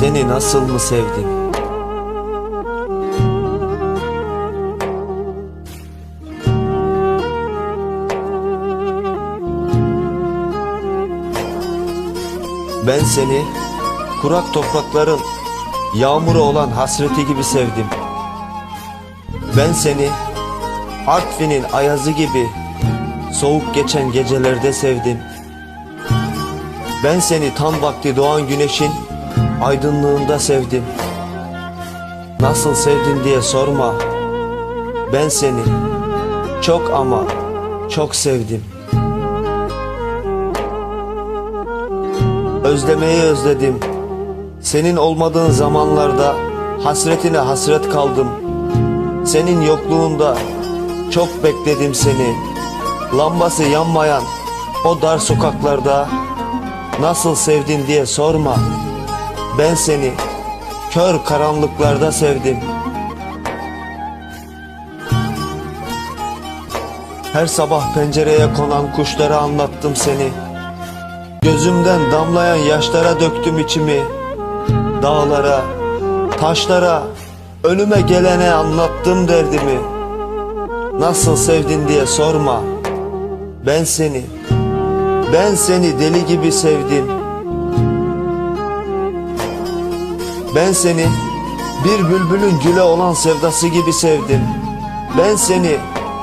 Seni nasıl mı sevdim? Ben seni kurak toprakların yağmuru olan hasreti gibi sevdim. Ben seni Artvin'in ayazı gibi soğuk geçen gecelerde sevdim. Ben seni tam vakti doğan güneşin aydınlığında sevdim. Nasıl sevdin diye sorma. Ben seni çok ama çok sevdim. Özlemeyi özledim. Senin olmadığın zamanlarda hasretine hasret kaldım. Senin yokluğunda çok bekledim seni. Lambası yanmayan o dar sokaklarda nasıl sevdin diye sorma. Ben seni kör karanlıklarda sevdim. Her sabah pencereye konan kuşlara anlattım seni. Gözümden damlayan yaşlara döktüm içimi. Dağlara, taşlara, önüme gelene anlattım derdimi. Nasıl sevdin diye sorma. Ben seni, ben seni deli gibi sevdim. Ben seni bir bülbülün güle olan sevdası gibi sevdim. Ben seni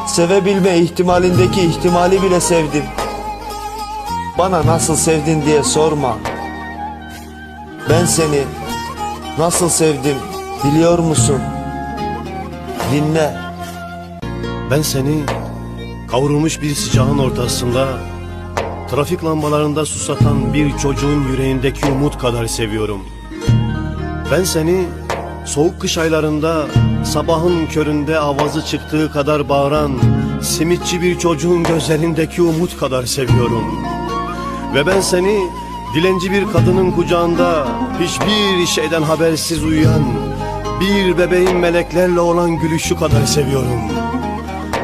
sevebilme ihtimalindeki ihtimali bile sevdim. Bana nasıl sevdin diye sorma. Ben seni nasıl sevdim biliyor musun? Dinle. Ben seni kavrulmuş bir sıcağın ortasında trafik lambalarında susatan bir çocuğun yüreğindeki umut kadar seviyorum. Ben seni soğuk kış aylarında sabahın köründe avazı çıktığı kadar bağıran simitçi bir çocuğun gözlerindeki umut kadar seviyorum. Ve ben seni dilenci bir kadının kucağında hiçbir şeyden habersiz uyuyan bir bebeğin meleklerle olan gülüşü kadar seviyorum.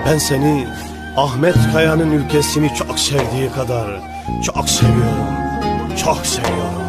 Ben seni Ahmet Kaya'nın ülkesini çok sevdiği kadar çok seviyorum. Çok seviyorum.